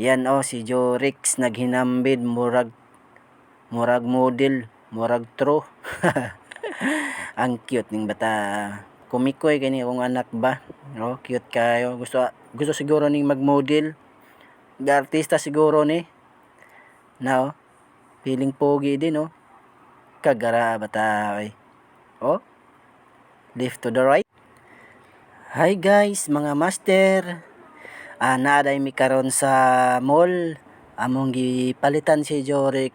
Yan oh si Jorix naghinambid murag murag model, murag true. Ang cute ning bata. Kumikoy kani akong anak ba. Oh, cute kayo. Gusto gusto siguro ning mag-model. Artista siguro ni. Na oh. Feeling pogi din oh. Kagara bata oy. Oh. Left to the right. Hi guys, mga master. Ah, naaday mi karon sa mall. Among gipalitan si Jorik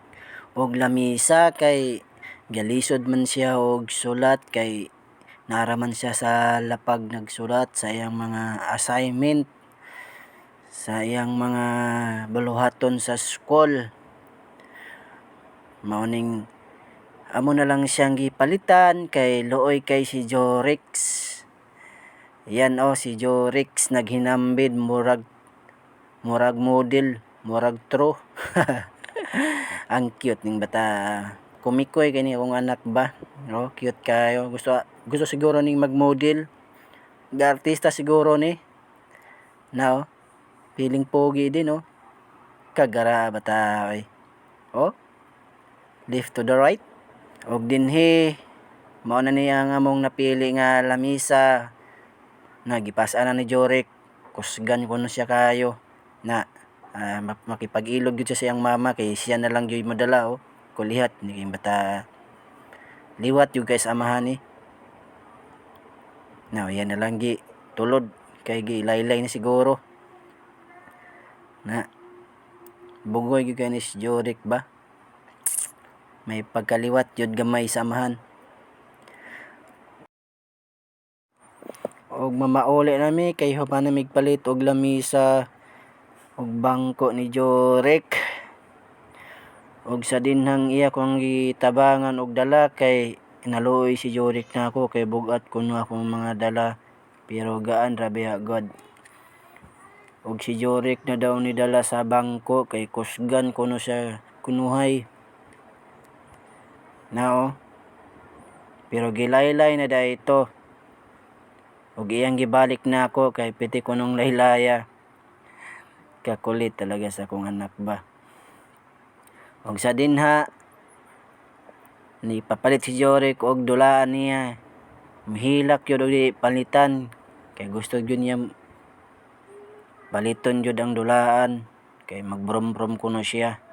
og lamisa kay galisod man siya og sulat kay naraman siya sa lapag nagsulat sa iyang mga assignment sa iyang mga baluhaton sa school. Mauning amo na lang siyang gipalitan kay luoy kay si Jorix. Yan oh si Jorix naghinambid murag murag model, murag true. Ang cute ning bata. Kumikoy kani akong anak ba. Oh, cute kayo. Gusto gusto siguro ning mag-model. Artista siguro ni. Na oh. Feeling pogi din oh. Kagara bata oy. Oh. Left to the right. Og dinhi mao na niya nga among napili nga lamisa nagipasa na ni Jorik kusgan ko na siya kayo. Na mak- makipag-ilog siya sa iyang mama kay siya na lang gyud madala oh. Kulihat ni kay bata. Liwat yung guys amahan ni now yan na lang gi tulod. Kay gi laylay ni siguro. Na bugoy gyud kay ni si Jorik ba? May pagkaliwat yun gamay sa og mamauli nami kay human na migpalit og lamisa og bangko ni Jorek og sa dinhang iya kong gitabangan og dala kay naluoy si Jorek na ako kay bugat kuno akong mga dala pero gaan rabi agad og si Jorek na daw ni dala sa bangko kay kusgan kuno siya kunuhay Nao. Pero gilaylay na da ito. Ug iyang gibalik na ako kay piti ko nung laylaya. Kakulit talaga sa akong anak ba. Ug sa dinha ni papalit si Jorik og dulaan niya. Mahilak yun og di palitan. Kay gusto yun niya baliton yun ang dulaan. Kay magbrom-brom ko na siya.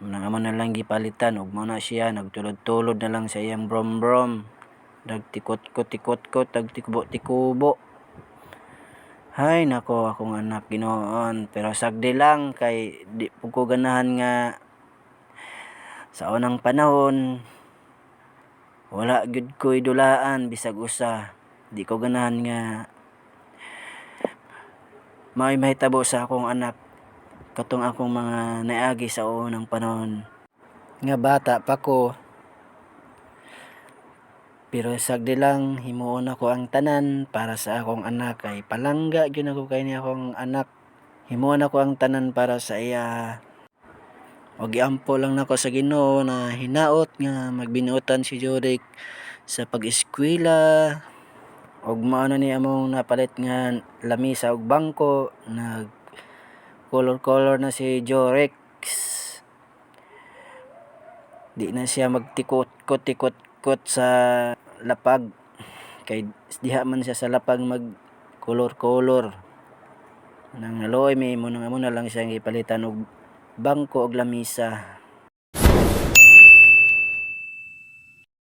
Nang amo na lang gipalitan ug mo na siya nagtulod-tulod na lang sa iyang brom-brom. Nagtikot-kot-tikot-kot, nagtikubo-tikubo. Hay nako akong anak ginoon. Pero sagdi lang kay di po ko ganahan nga sa unang panahon wala gyud ko idulaan bisag usa. Di ko ganahan nga may mahitabo sa akong anak katong akong mga naagi sa unang panahon. Nga bata pa ko pero sagdi lang himuon ako ang tanan para sa akong anak. Kay palangga gyud ako kay ni akong anak. Himuon ako ang tanan para sa iya. Og giampo lang nako sa Ginoo na hinaot nga magbinuotan si Jorik sa pag-eskwela. Og mao na ni among napalit nga lamisa og bangko nag color color na si Jorex. Di na siya magtikot-kot tikot-kot sa lapag. Kay diha man siya sa lapag mag color color. Nang naloy may mo nang amo na lang siya gipalitan og bangko og lamisa